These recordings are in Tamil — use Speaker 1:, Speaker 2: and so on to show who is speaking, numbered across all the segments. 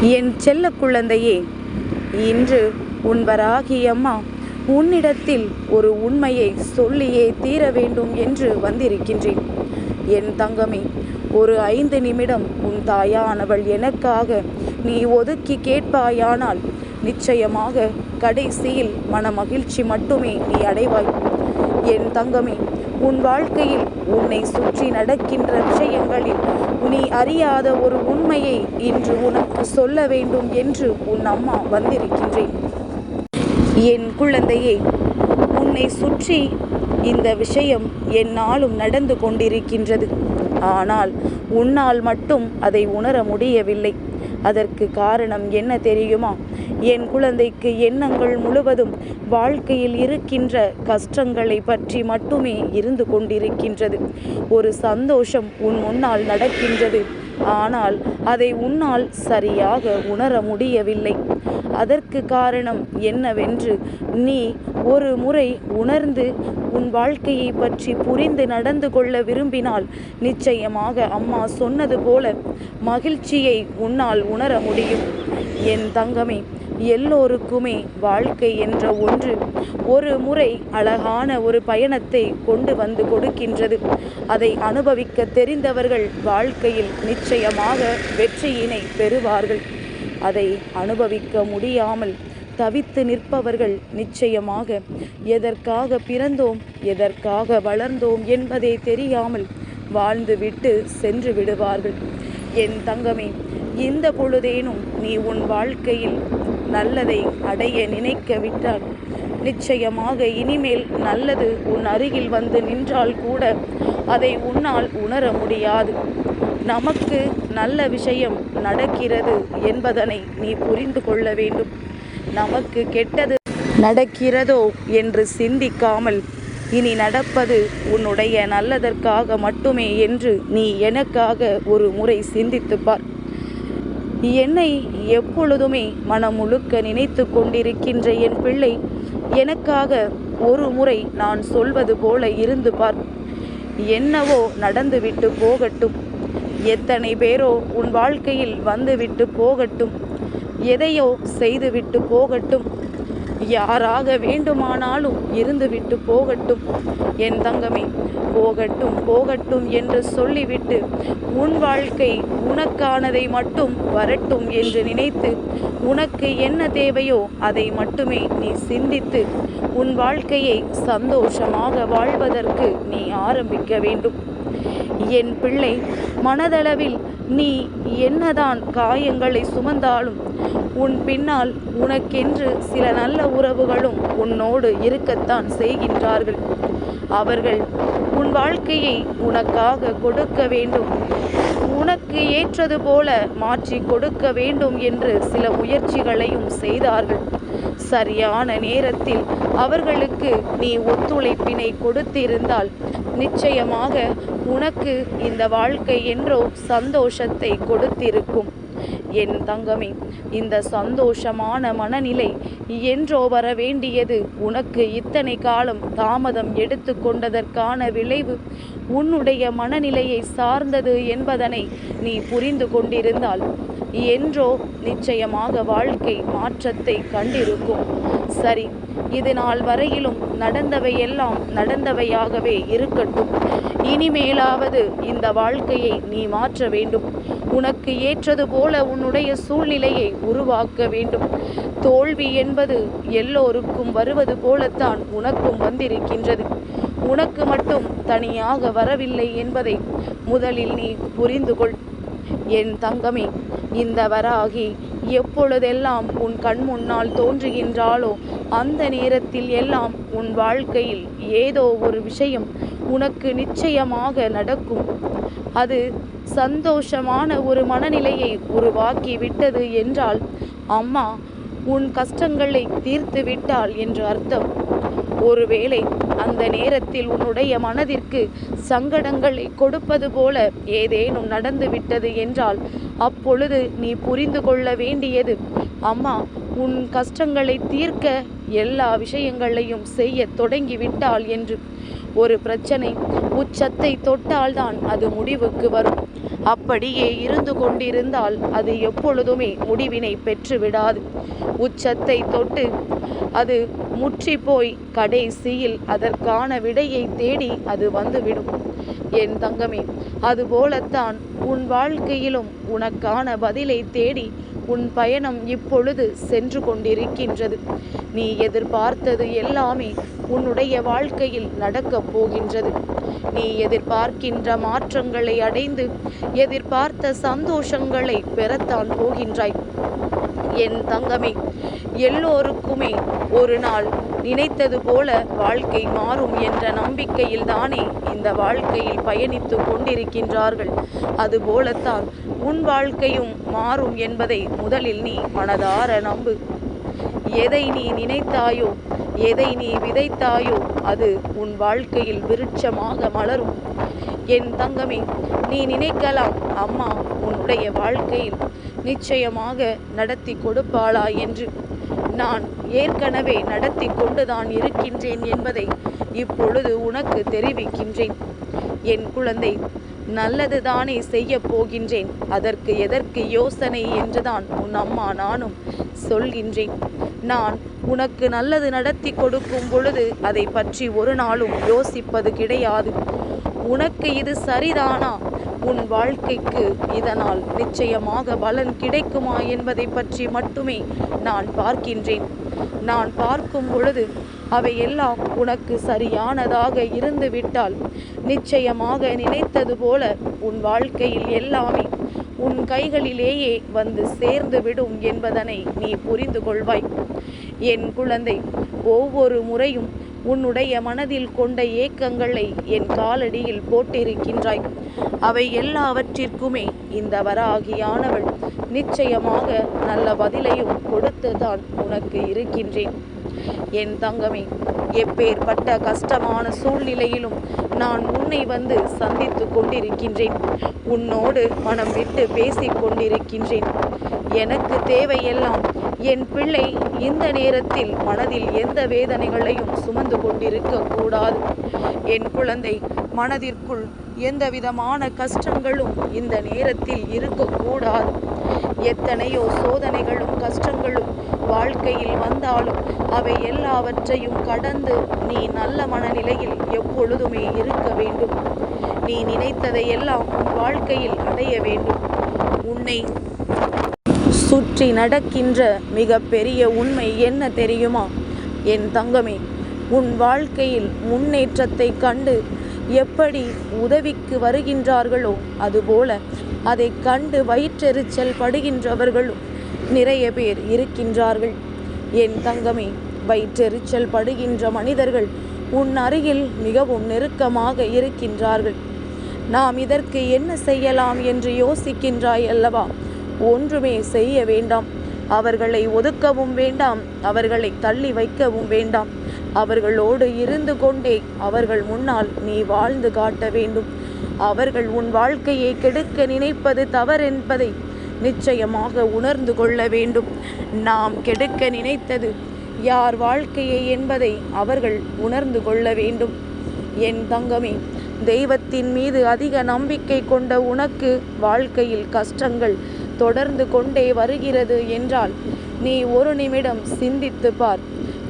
Speaker 1: என் செல்ல குழந்தையே இன்று உன் வராகி அம்மா உன்னிடத்தில் ஒரு உண்மையை சொல்லியே தீர வேண்டும் என்று வந்திருக்கின்றேன். என் தங்கமே ஒரு ஐந்து நிமிடம் உன் தாயானவள் எனக்காக நீ ஒதுக்கி கேட்பாயானால் நிச்சயமாக கடைசியில் மனமகிழ்ச்சி மட்டுமே நீ அடைவாய். என் தங்கமே உன் வாழ்க்கையில் உன்னை சுற்றி நடக்கின்ற விஷயங்களில் நீ அறியாத ஒரு உண்மையை இன்று உனக்கு சொல்ல வேண்டும் என்று உன் அம்மா வந்திருக்கின்றேன். என் குழந்தையே உன்னை சுற்றி இந்த விஷயம் என்னாலும் நடந்து கொண்டிருக்கின்றது. ஆனால் உன்னால் மட்டும் அதை உணர முடியவில்லை. அதற்கு காரணம் என்ன தெரியுமா? என் குழந்தைக்கு எண்ணங்கள் முழுவதும் வாழ்க்கையில் இருக்கின்ற கஷ்டங்களை பற்றி மட்டுமே இருந்து கொண்டிருக்கின்றது. ஒரு சந்தோஷம் உன் முன்னால் நடக்கின்றது. ஆனால் அதை உன்னால் சரியாக உணர முடியவில்லை. அதற்கு காரணம் என்னவென்று நீ ஒரு முறை உணர்ந்து உன் வாழ்க்கையை பற்றி புரிந்து நடந்து கொள்ள விரும்பினால் நிச்சயமாக அம்மா சொன்னது போல மகிழ்ச்சியை உன்னால் உணர முடியும். என் தங்கமே எல்லோருக்குமே வாழ்க்கை என்ற ஒன்று. ஒரு முறை அழகான ஒரு பயணத்தை கொண்டு வந்து கொடுக்கின்றது. அதை அனுபவிக்க தெரிந்தவர்கள் வாழ்க்கையில் நிச்சயமாக வெற்றியினை பெறுவார்கள். அதை அனுபவிக்க முடியாமல் தவித்து நிற்பவர்கள் நிச்சயமாக எதற்காக பிறந்தோம் எதற்காக வளர்ந்தோம் என்பதை தெரியாமல் வாழ்ந்துவிட்டு சென்று விடுவார்கள். என் தங்கமே இந்த பொழுதேனும் நீ உன் வாழ்க்கையில் நல்லதை அடைய நினைக்க விட்டால் நிச்சயமாக இனிமேல் நல்லது உன் அருகில் வந்து நின்றால் கூட அதை உன்னால் உணர முடியாது. நமக்கு நல்ல விஷயம் நடக்கிறது என்பதனை நீ புரிந்து கொள்ள வேண்டும். நமக்கு கெட்டது நடக்கிறதோ என்று சிந்திக்காமல் இனி நடப்பது உன்னுடைய நல்லதற்காக மட்டுமே என்று நீ எனக்காக ஒரு முறை சிந்தித்துப்பார் என்னை எப்பொழுதுமே மனம் முழுக்க நினைத்து கொண்டிருக்கின்ற என் பிள்ளை எனக்காக ஒரு முறை நான் சொல்வது போல இருந்து பார். என்னவோ நடந்துவிட்டு போகட்டும். எத்தனை பேரோ உன் வாழ்க்கையில் வந்துவிட்டு போகட்டும். எதையோ செய்துவிட்டு போகட்டும். யாராக வேண்டுமானாலும் இருந்துவிட்டு போகட்டும். என் தங்கமே போகட்டும் போகட்டும் என்று சொல்லிவிட்டு உன் வாழ்க்கை உனக்கானதை மட்டும் வரட்டும் என்று நினைத்து உனக்கு என்ன தேவையோ அதை மட்டுமே நீ சிந்தித்து உன் வாழ்க்கையை சந்தோஷமாக வாழ்வதற்கு நீ ஆரம்பிக்க வேண்டும். என் பிள்ளை மனதளவில் நீ என்னதான் காயங்களை சுமந்தாலும் உன் பின்னால் உனக்கென்று சில நல்ல உறவுகளும் உன்னோடு இருக்கத்தான் செய்கின்றார்கள். அவர்கள் வாழ்க்கையை உனக்காக கொடுக்க வேண்டும். உனக்கு ஏற்றது போல மாற்றி கொடுக்க வேண்டும் என்று சில முயற்சிகளையும் செய்தார்கள். சரியான நேரத்தில் அவர்களுக்கு நீ ஒத்துழைப்பினை கொடுத்திருந்தால் நிச்சயமாக உனக்கு இந்த வாழ்க்கை என்றோ சந்தோஷத்தை கொடுத்திருக்கும். என் தங்கமே இந்த சந்தோஷமான மனநிலை என்றோ வர வேண்டியது உனக்கு இத்தனை காலம் தாமதம் எடுத்து கொண்டதற்கான விளைவு உன்னுடைய மனநிலையை சார்ந்தது என்பதனை நீ புரிந்து கொண்டிருந்தால் என்றோ நிச்சயமாக வாழ்க்கை மாற்றத்தை கண்டிருக்கும். சரி இது நாள் வரையிலும் நடந்தவையெல்லாம் நடந்தவையாகவே இருக்கட்டும். இனிமேலாவது இந்த வாழ்க்கையை நீ மாற்ற வேண்டும். உனக்கு ஏற்றது போல உன்னுடைய சூழ்நிலையை உருவாக்க வேண்டும். தோல்வி என்பது எல்லோருக்கும் வருவது போலத்தான் உனக்கும் வந்திருக்கின்றது. உனக்கு மட்டும் தனியாக வரவில்லை என்பதை முதலில் நீ புரிந்து கொள் என் தங்கமே இந்த வராகி எப்பொழுதெல்லாம் உன் கண் முன்னால் தோன்றுகின்றாளோ அந்த நேரத்தில் எல்லாம் உன் வாழ்க்கையில் ஏதோ ஒரு விஷயம் உனக்கு நிச்சயமாக நடக்கும். அது சந்தோஷமான ஒரு மனநிலையை உருவாக்கி விட்டது என்றால் அம்மா உன் கஷ்டங்களை தீர்த்து விட்டாள் என்று அர்த்தம். ஒருவேளை அந்த நேரத்தில் உன்னுடைய மனதிற்கு சங்கடங்களை கொடுப்பது போல ஏதேனும் நடந்து விட்டது என்றால் அப்பொழுது நீ புரிந்து கொள்ள வேண்டியது. அம்மா உன் கஷ்டங்களை தீர்க்க எல்லா விஷயங்களையும் செய்ய தொடங்கிவிட்டாள் என்று. ஒரு பிரச்சனை உச்சத்தை தொட்டால்தான் அது முடிவுக்கு வரும். அப்படியே இருந்து கொண்டிருந்தால் அது எப்பொழுதுமே முடிவினை பெற்றுவிடாது. உச்சத்தை தொட்டு அது முற்றி போய் கடைசியில் அதற்கான விடையை தேடி அது வந்துவிடும். என் தங்கமே அதுபோலத்தான் உன் வாழ்க்கையிலும் உனக்கான பதிலை தேடி உன் பயணம் இப்பொழுது சென்று கொண்டிருக்கின்றது. நீ எதிர்பார்த்தது எல்லாமே உன்னுடைய வாழ்க்கையில் நடக்கப் போகின்றது. நீ எதிர்பார்க்கின்ற மாற்றங்களை அடைந்து எதிர்பார்த்த சந்தோஷங்களை பெறத்தான் போகின்றாய். என் தங்கமே எல்லோருக்குமே ஒரு நாள் நினைத்தது போல வாழ்க்கை மாறும் என்ற நம்பிக்கையில் தானே இந்த வாழ்க்கையில் பயணித்து கொண்டிருக்கின்றார்கள். அதுபோலத்தான் உன் வாழ்க்கையும் மாறும் என்பதை முதலில் நீ மனதார நம்பு. எதை நீ நினைத்தாயோ எதை நீ விதைத்தாயோ அது உன் வாழ்க்கையில் விருட்சமாக மலரும். என் தங்கமே நீ நினைக்கலாம் அம்மா உன்னுடைய வாழ்க்கையில் நிச்சயமாக நடத்தி கொடுப்பாளா என்று நான் ஏற்கனவே நடத்தி கொண்டுதான் இருக்கின்றேன் என்பதை இப்பொழுது உனக்கு தெரிவிக்கின்றேன். என் குழந்தை நல்லது தானே செய்ய போகின்றேன். அதற்கு எதற்கு யோசனை என்றுதான் உன் அம்மா நானும் சொல்கின்றேன். நான் உனக்கு நல்லது நடத்தி கொடுக்கும் பொழுது அதை பற்றி ஒரு நாளும் யோசிப்பது கிடையாது. உனக்கு இது சரிதானா? உன் வாழ்க்கைக்கு இதனால் நிச்சயமாக பலன் கிடைக்குமா என்பதை பற்றி மட்டுமே நான் பார்க்கின்றேன். நான் பார்க்கும் பொழுது அவையெல்லாம் உனக்கு சரியானதாக இருந்துவிட்டால் நிச்சயமாக நினைத்தது போல உன் வாழ்க்கையில் எல்லாமே உன் கைகளிலேயே வந்து சேர்ந்து விடும் என்பதனை நீ புரிந்து கொள்வாய். என் குழந்தை ஒவ்வொரு முறையும் உன்னுடைய மனதில் கொண்ட ஏக்கங்களை என் காலடியில் போட்டிருக்கின்றாய். அவை எல்லாவற்றிற்குமே இந்த வராகியானவள் நிச்சயமாக நல்ல பதிலையும் கொடுத்துதான் உனக்கு இருக்கின்றேன். என் தங்கமே எப்பேற்பட்ட கஷ்டமான சூழ்நிலையிலும் நான் உன்னை வந்து சந்தித்து கொண்டிருக்கின்றேன். உன்னோடு மனம் விட்டு பேசிக் கொண்டிருக்கின்றேன். எனக்கு தேவையெல்லாம் என் பிள்ளை இந்த நேரத்தில் மனதில் எந்த வேதனைகளையும் சுமந்து கொண்டிருக்க கூடாது. என் குழந்தை மனதிற்குள் எந்த விதமான கஷ்டங்களும் இந்த நேரத்தில் இருக்கக்கூடாது எத்தனையோ சோதனைகளும் கஷ்டங்களும் வாழ்க்கையில் வந்தாலும் அவை எல்லாவற்றையும் கடந்து நீ நல்ல மனநிலையில் எப்பொழுதுமே இருக்க வேண்டும். நீ நினைத்ததை எல்லாம் உன் வாழ்க்கையில் அடைய வேண்டும். உன்னை சுற்றி நடக்கின்ற மிக பெரிய உண்மை என்ன தெரியுமா? என் தங்கமே உன் வாழ்க்கையில் முன்னேற்றத்தை கண்டு எப்படி உதவிக்கு வருகின்றார்களோ அதுபோல அதை கண்டு வயிற்றெரிச்சல் படுகின்றவர்களும் நிறைய பேர் இருக்கின்றார்கள். என் தங்கமே வயிற்றெரிச்சல் படுகின்ற மனிதர்கள் உன் அருகில் மிகவும் நெருக்கமாக இருக்கின்றார்கள். நாம் இதற்கு என்ன செய்யலாம் என்று யோசிக்கின்றாய் அல்லவா? ஒன்றுமே செய்ய வேண்டாம். அவர்களை ஒதுக்கவும் வேண்டாம். அவர்களை தள்ளி வைக்கவும் வேண்டாம். அவர்களோடு இருந்து கொண்டே அவர்கள் முன்னால் நீ வாழ்ந்து காட்ட வேண்டும். அவர்கள் உன் வாழ்க்கையை கெடுக்க நினைப்பது தவறென்பதை நிச்சயமாக உணர்ந்து கொள்ள வேண்டும். நாம் கெடுக்க நினைத்தது யார் வாழ்க்கையை என்பதை அவர்கள் உணர்ந்து கொள்ள வேண்டும். என் தங்கமே தெய்வத்தின் மீது அதிக நம்பிக்கை கொண்ட உனக்கு வாழ்க்கையில் கஷ்டங்கள் தொடர்ந்து கொண்டே வருகிறது என்றால் நீ ஒரு நிமிடம் சிந்தித்து பார்.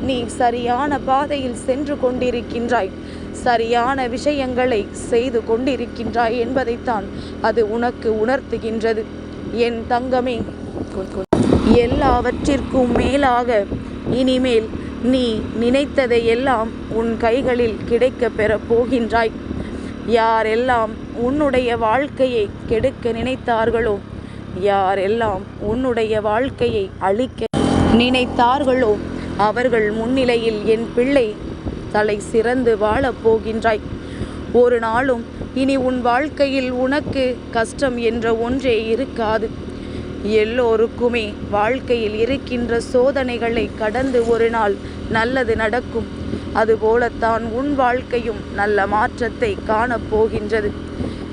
Speaker 1: நீ சரியான பாதையில் சென்று கொண்டிருக்கின்றாய். சரியான விஷயங்களை செய்து கொண்டிருக்கின்றாய் என்பதைத்தான் அது உனக்கு உணர்த்துகின்றது. என் தங்கமே எல்லாவற்றிற்கும் மேலாக இனிமேல் நீ நினைத்ததை எல்லாம் உன் கைகளில் கிடைக்க பெறப் போகின்றாய். யாரெல்லாம் உன்னுடைய வாழ்க்கையை கெடுக்க நினைத்தார்களோ யாரெல்லாம் உன்னுடைய வாழ்க்கையை அழிக்க நினைத்தார்களோ அவர்கள் முன்னிலையில் என் பிள்ளை தலை சிறந்து வாழப் போகின்றாய். ஒரு நாளும் இனி உன் வாழ்க்கையில் உனக்கு கஷ்டம் என்ற ஒன்றே இருக்காது. எல்லோருக்குமே வாழ்க்கையில் இருக்கின்ற சோதனைகளை கடந்து ஒரு நாள் நல்லது நடக்கும். அதுபோலத்தான் உன் வாழ்க்கையும் நல்ல மாற்றத்தை காணப்போகின்றது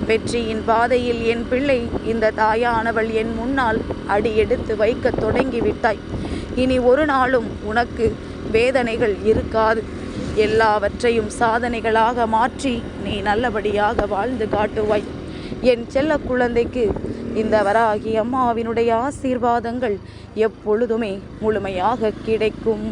Speaker 1: வெற்றியின் பாதையில் என் பிள்ளை இந்த தாயானவள் என் முன்னால் அடி எடுத்து வைக்க தொடங்கிவிட்டாய். இனி ஒரு நாளும் உனக்கு வேதனைகள் இருக்காது. எல்லாவற்றையும் சாதனைகளாக மாற்றி நீ நல்லபடியாக வாழ்ந்து காட்டுவாய். என் செல்ல குழந்தைக்கு இந்த வராகி அம்மாவினுடைய ஆசீர்வாதங்கள் எப்பொழுதுமே முழுமையாக கிடைக்கும்.